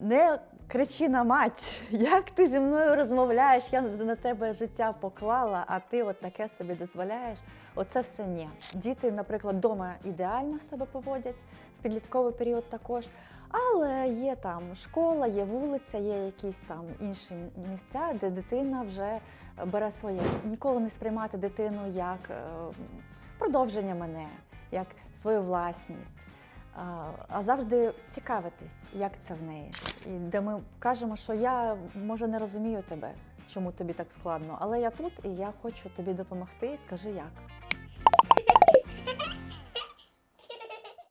Не кричи на мать, як ти зі мною розмовляєш, я на тебе життя поклала, а ти от таке собі дозволяєш. Оце все ні. Діти, наприклад, вдома ідеально себе поводять в підлітковий період також. Але є там школа, є вулиця, є якісь там інші місця, де дитина вже бере своє. Ніколи не сприймати дитину як е, продовження мене, як свою власність. А, завжди цікавитись, як це в неї. І де ми кажемо, що я може не розумію тебе, чому тобі так складно, але я тут і я хочу тобі допомогти. Скажи як.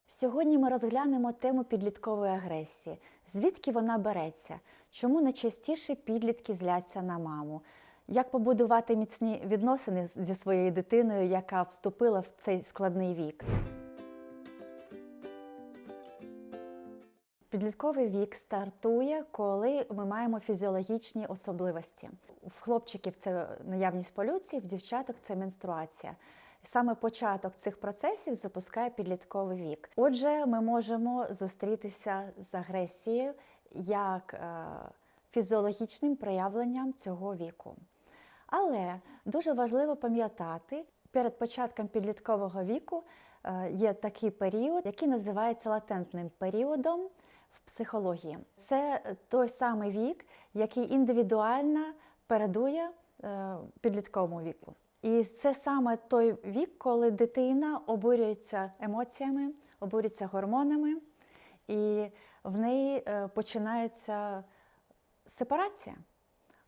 Сьогодні ми розглянемо тему підліткової агресії. Звідки вона береться? Чому найчастіше підлітки зляться на маму? Як побудувати міцні відносини зі своєю дитиною, яка вступила в цей складний вік? Підлітковий вік стартує, коли ми маємо фізіологічні особливості. В хлопчиків це наявність полюції, в дівчаток це менструація. Саме початок цих процесів запускає підлітковий вік. Отже, ми можемо зустрітися з агресією як е, фізіологічним проявленням цього віку. Але дуже важливо пам'ятати, перед початком підліткового віку е, є такий період, який називається латентним періодом в психології. Це той самий вік, який індивідуально передує е, підлітковому віку. І це саме той вік, коли дитина обурюється емоціями, обурюється гормонами, і в неї е, починається сепарація.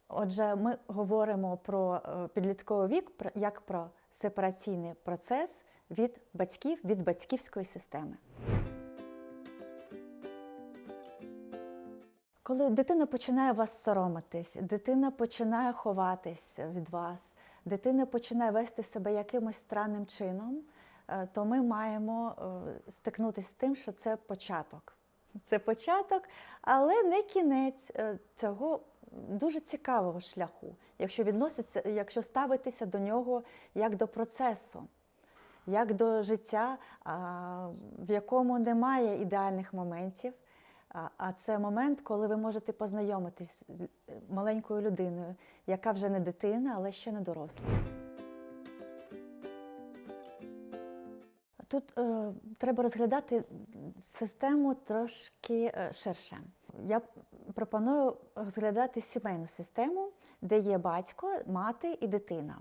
Отже, ми говоримо про е, підлітковий вік як про сепараційний процес від батьків, від батьківської системи. Коли дитина починає вас соромитись, дитина починає ховатись від вас, дитина починає вести себе якимось странним чином, е, то ми маємо е, стикнутися з тим, що це початок. Це початок, але не кінець е, цього дуже цікавого шляху, якщо відноситься, якщо ставитися до нього як до процесу, як до життя, в якому немає ідеальних моментів. А- це момент, коли ви можете познайомитись з е, маленькою людиною, яка вже не дитина, але ще не доросла. Тут е, треба розглядати систему трошки е, ширше. Я пропоную розглядати сімейну систему, де є батько, мати і дитина,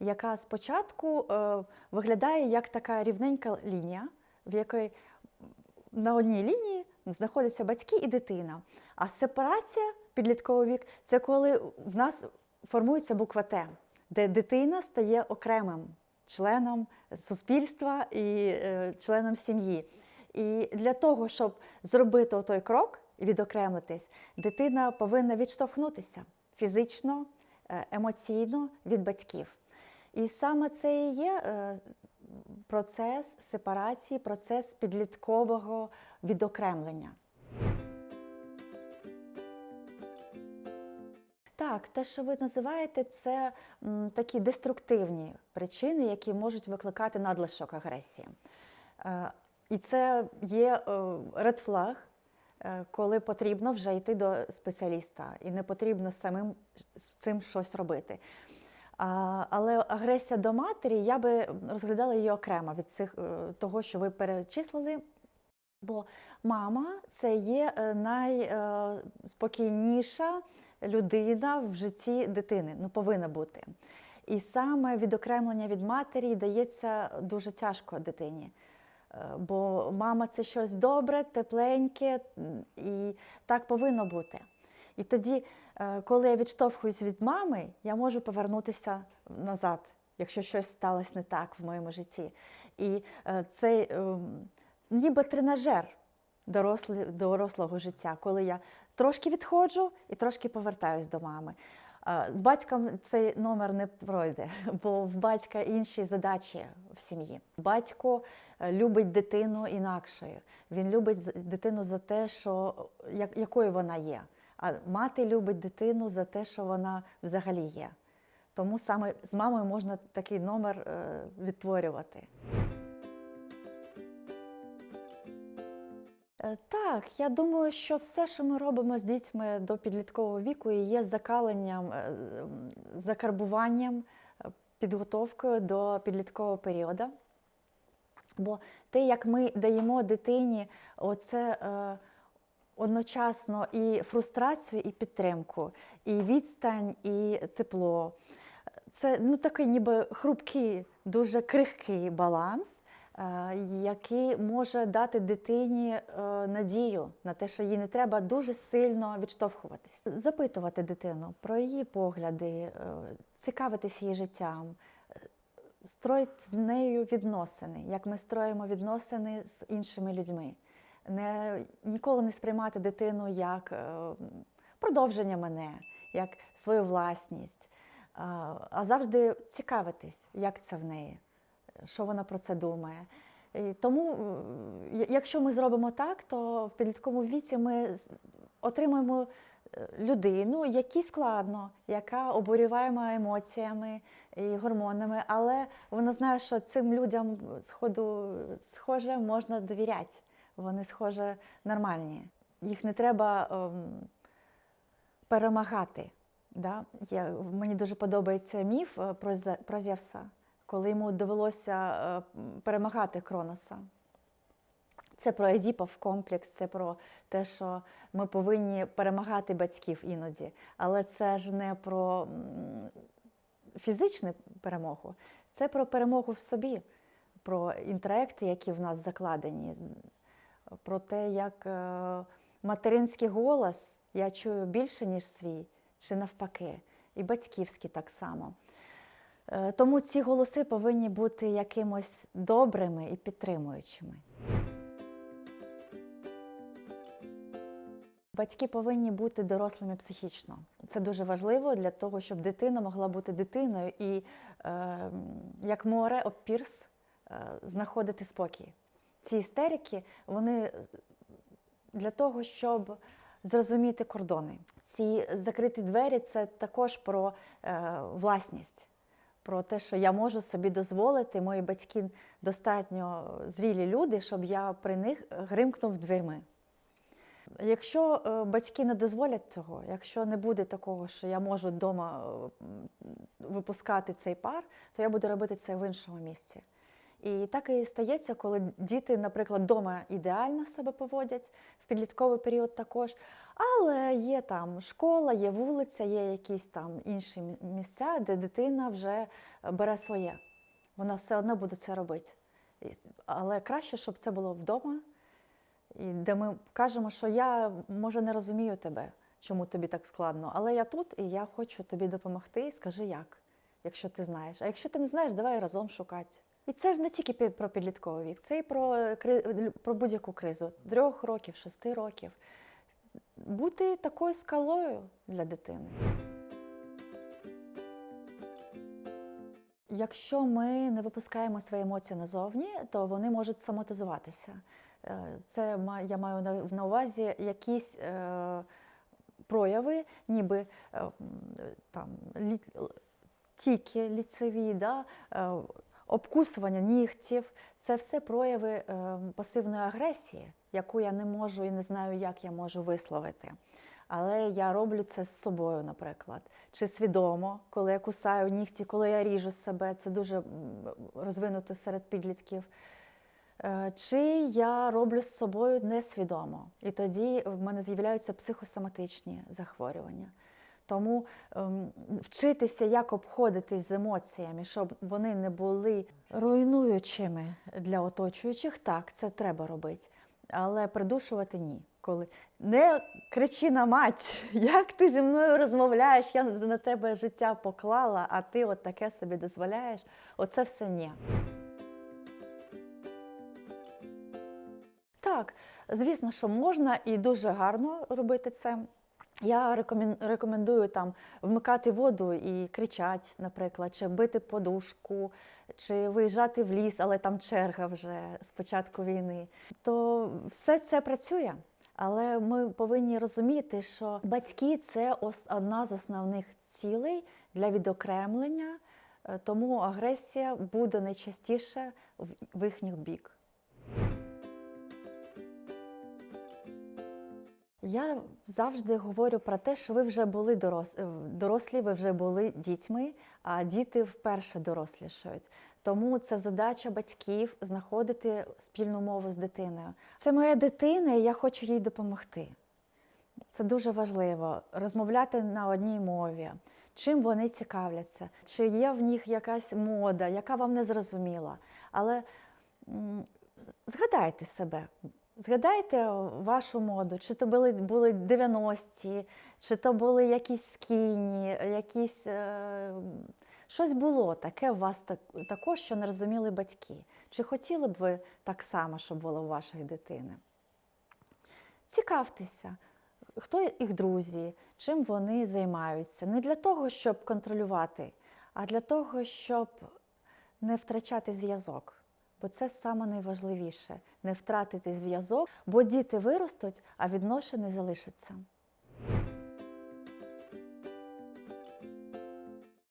яка спочатку е, виглядає як така рівненька лінія, в якій на одній лінії знаходяться батьки і дитина. А сепарація, підлітковий вік, це коли в нас формується буква Т, де дитина стає окремим членом суспільства і е, членом сім'ї. І для того, щоб зробити той крок і відокремитись, дитина повинна відштовхнутися фізично, е, емоційно від батьків. І саме це і є е, процес сепарації, процес підліткового відокремлення. Так, те, що ви називаєте, це м, такі деструктивні причини, які можуть викликати надлишок агресії. Е, і це є е, red flag, е, коли потрібно вже йти до спеціаліста, і не потрібно самим з цим щось робити. Але агресія до матері я би розглядала її окремо від цих е, того, що ви перечислили. Бо мама це є е, найспокійніша людина в житті дитини, ну повинна бути. І саме відокремлення від матері дається дуже тяжко дитині. Е, Бо мама це щось добре, тепленьке, і так повинно бути. І тоді, е, коли я відштовхуюсь від мами, я можу повернутися назад, якщо щось сталося не так в моєму житті. І е, цей ем, ніби тренажер дорослого життя, коли я трошки відходжу і трошки повертаюсь до мами. Е, З батьком цей номер не пройде, бо в батька інші задачі в сім'ї. Батько е, любить дитину інакшою. Він любить дитину за те, що якою вона є. А мати любить дитину за те, що вона взагалі є. Тому саме з мамою можна такий номер е, відтворювати. Е, Так, я думаю, що все, що ми робимо з дітьми до підліткового віку, є закаленням, е, закарбуванням, підготовкою до підліткового періоду. Бо те, як ми даємо дитині оце одночасно і фрустрацію, і підтримку, і відстань, і тепло. Це ну, такий ніби хрупкий, дуже крихкий баланс, е, який може дати дитині е, надію на те, що їй не треба дуже сильно відштовхуватись. Запитувати дитину про її погляди, е, цікавитись її життям, строїть з нею відносини, як ми строїмо відносини з іншими людьми. Не, ніколи не сприймати дитину як е, продовження мене, як свою власність, а, завжди цікавитись, як це в неї, що вона про це думає. І тому, якщо ми зробимо так, то в підлітковому віці ми отримаємо е, людину, якій складно, яка обурюваємо емоціями і гормонами, але вона знає, що цим людям сходу схоже можна довіряти. Вони схоже нормальні. Їх не треба ем, перемагати. Да? Я, мені дуже подобається міф е, про, про Зевса, коли йому довелося е, перемагати Кроноса. Це про Едіпов комплекс, це про те, що ми повинні перемагати батьків іноді. Але це ж не про фізичну перемогу, це про перемогу в собі, про інтроекти, які в нас закладені, про те, як е, материнський голос я чую більше, ніж свій, чи навпаки, і батьківський так само. Е, Тому ці голоси повинні бути якимось добрими і підтримуючими. Батьки повинні бути дорослими психічно. Це дуже важливо для того, щоб дитина могла бути дитиною і, е, як море опірс, е, знаходити спокій. Ці істерики вони для того, щоб зрозуміти кордони. Ці закриті двері це також про е, власність, про те, що я можу собі дозволити, мої батьки достатньо зрілі люди, щоб я при них гримкнув дверми. Якщо е, батьки не дозволять цього, якщо не буде такого, що я можу вдома випускати цей пар, то я буду робити це в іншому місці. І так і стається, коли діти, наприклад, вдома ідеально себе поводять, в підлітковий період також. Але є там школа, є вулиця, є якісь там інші місця, де дитина вже бере своє. Вона все одно буде це робити. Але краще, щоб це було вдома, і де ми кажемо, що я може не розумію тебе, чому тобі так складно, але я тут і я хочу тобі допомогти. Скажи як, якщо ти знаєш. А якщо ти не знаєш, давай разом шукати. І це ж не тільки про підлітковий вік, це і про, про будь-яку кризу трьох років, шести років. Бути такою скалою для дитини. Якщо ми не випускаємо свої емоції назовні, то вони можуть соматизуватися. Е, Це я маю на- увазі якісь е, прояви, ніби е, там, тіки ліцеві, да? Обкусування нігтів це все прояви е, пасивної агресії, яку я не можу і не знаю, як я можу висловити. Але я роблю це з собою, наприклад, чи свідомо, коли я кусаю нігті, коли я ріжу себе, це дуже розвинуто серед підлітків. Е, Чи я роблю з собою несвідомо, і тоді в мене з'являються психосоматичні захворювання. Тому ем, вчитися, як обходитись з емоціями, щоб вони не були руйнуючими для оточуючих, так, це треба робити. Але придушувати ні. Коли не кричи на мать, як ти зі мною розмовляєш, я на тебе життя поклала, а ти от таке собі дозволяєш. Оце все ні. Так, звісно, що можна і дуже гарно робити це. Я рекомендую там вмикати воду і кричати, наприклад, чи бити подушку, чи виїжджати в ліс, але там черга вже з початку війни. То все це працює. Але ми повинні розуміти, що батьки це одна з основних цілей для відокремлення, е, тому агресія буде найчастіше в їхніх бік. Я завжди говорю про те, що ви вже були дорос... е, дорослі, ви вже були дітьми, а діти вперше дорослішають. Тому це задача батьків знаходити спільну мову з дитиною. Це моя дитина, і я хочу їй допомогти. Це дуже важливо розмовляти на одній мові. Чим вони цікавляться, чи є в них якась мода, яка вам не зрозуміла. Але згадайте себе, згадайте вашу моду, чи то були, були 90-ті, чи то були якісь скіні, якісь. Е, щось було таке у вас так, також, що не розуміли батьки. Чи хотіли б ви так само, щоб було у вашої дитини? Цікавтеся, хто їх друзі, чим вони займаються. Не для того, щоб контролювати, а для того, щоб не втрачати зв'язок. Бо це саме найважливіше не втратити зв'язок, бо діти виростуть, а відношення залишаться.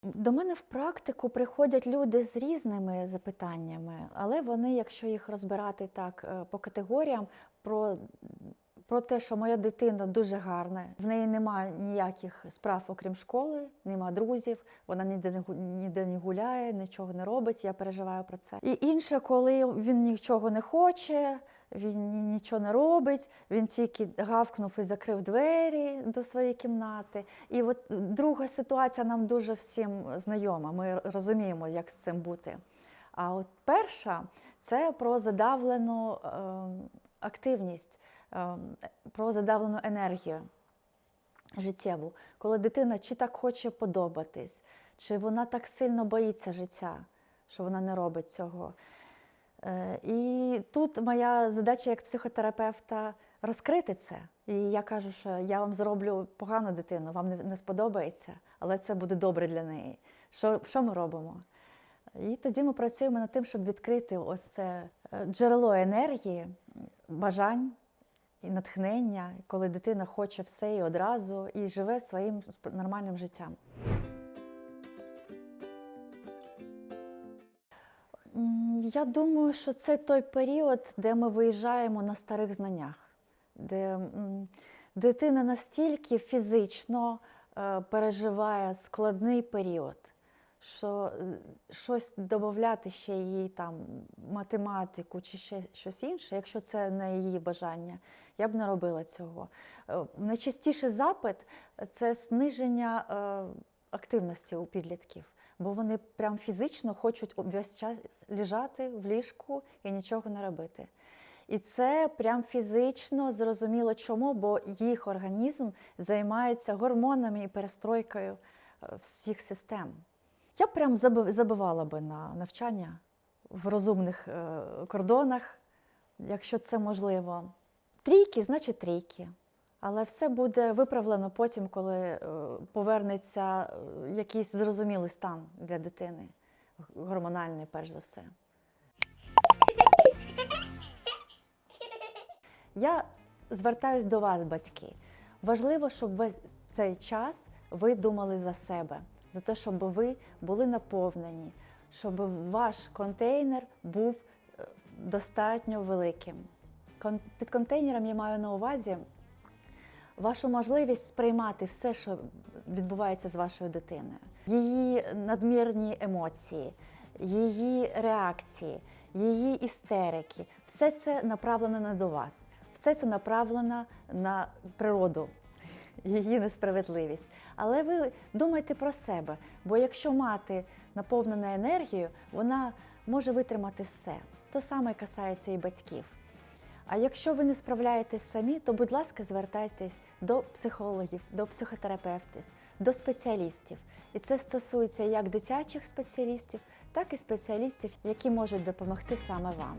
До мене в практику приходять люди з різними запитаннями, але вони, якщо їх розбирати так е, по категоріям, про, про те, що моя дитина дуже гарна, в неї немає ніяких справ, окрім школи, нема друзів, вона ніде не ніде не гуляє, нічого не робить. Я переживаю про це. І інше, коли він нічого не хоче, він нічого не робить, він тільки гавкнув і закрив двері до своєї кімнати. І от друга ситуація нам дуже всім знайома. Ми розуміємо, як з цим бути. А от перша це про задавлену е, активність, про задавлену енергію життєву, коли дитина чи так хоче подобатись, чи вона так сильно боїться життя, що вона не робить цього. Е, І тут моя задача як психотерапевта розкрити це. І я кажу, що я вам зроблю погану дитину, вам не, не сподобається, але це буде добре для неї. Що, що ми робимо? І тоді ми працюємо над тим, щоб відкрити ось це е, джерело енергії, бажань і натхнення, коли дитина хоче все і одразу і живе своїм нормальним життям. Я думаю, що це той період, де ми виїжджаємо на старих знаннях, де дитина настільки фізично е, переживає складний період, що е, щось додати ще їй там математику чи ще щось інше, якщо це не її бажання, я б не робила цього. Е, Найчастіший запит це зниження е, активності у підлітків, бо вони прям фізично хочуть весь час лежати в ліжку і нічого не робити. І це прям фізично зрозуміло чому, бо їх організм займається гормонами і перестройкою всіх систем. Я прям заби- забивала би на навчання в розумних е, кордонах, якщо це можливо. Трійки, значить трійки. Але все буде виправлено потім, коли е, повернеться е, якийсь зрозумілий стан для дитини, гормональний, перш за все. Я звертаюсь до вас, батьки. Важливо, щоб весь цей час ви думали за себе, за те, щоб ви були наповнені, щоб ваш контейнер був е, достатньо великим. Під контейнером я маю на увазі вашу можливість сприймати все, що відбувається з вашою дитиною, її надмірні емоції, її реакції, її істерики. Все це направлено не до вас, все це направлено на природу. Її несправедливість. Але ви думайте про себе, бо якщо мати наповнена енергією, вона може витримати все. То саме касається і батьків. А якщо ви не справляєтесь самі, то, будь ласка, звертайтесь до психологів, до психотерапевтів, до спеціалістів. І це стосується як дитячих спеціалістів, так і спеціалістів, які можуть допомогти саме вам.